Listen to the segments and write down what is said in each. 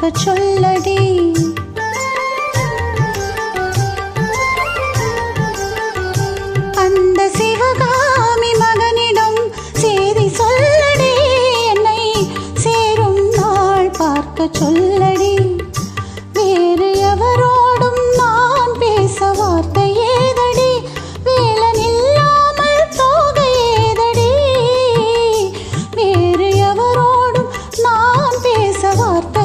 பார்க்க சொல்லடி. அந்த சிவகாமி மகனிடம் சேதி சொல்லடி. என்னை சேரும் நாள் பார்க்க சொல்லடி. வேறு எவரோடும் நான் பேச வார்த்தை ஏதடி. வேலன் இல்லாமல் போக ஏதடி. வேறு எவரோடும் நான் பேச வார்த்தை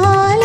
나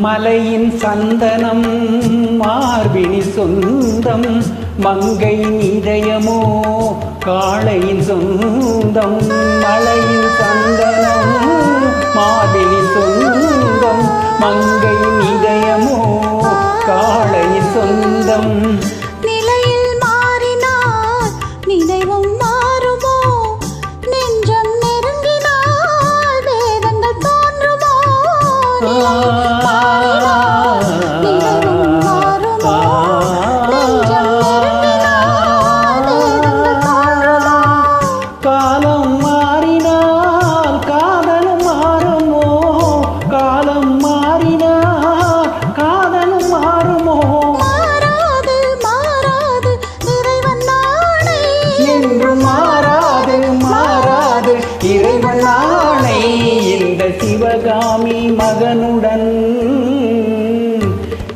மலையின் சந்தனம் மார்பினி சொந்தம் மங்கை இதயமோ காளையின் சொந்தம் மலையின் சந்தனம் மார்பினி சொந்தம் மங்கை இதயமோ காளையின் சொந்தம். மகனுடன்.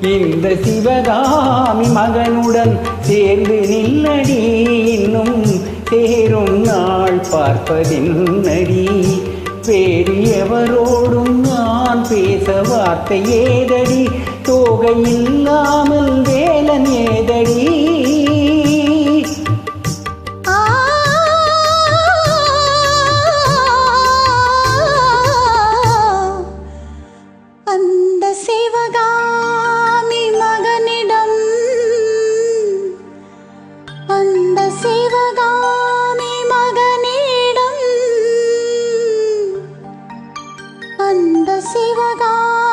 இந்த சிவகாமி மகனுடன் சேர்ந்து நில்லடி. இன்னும் சேரும் நாள் பார்ப்பதென்னடி. வேறு எவரோடும் நான் பேச வார்த்தை ஏதடி. தோகை இல்லாமல் வேலன் அந்த சிவகாமி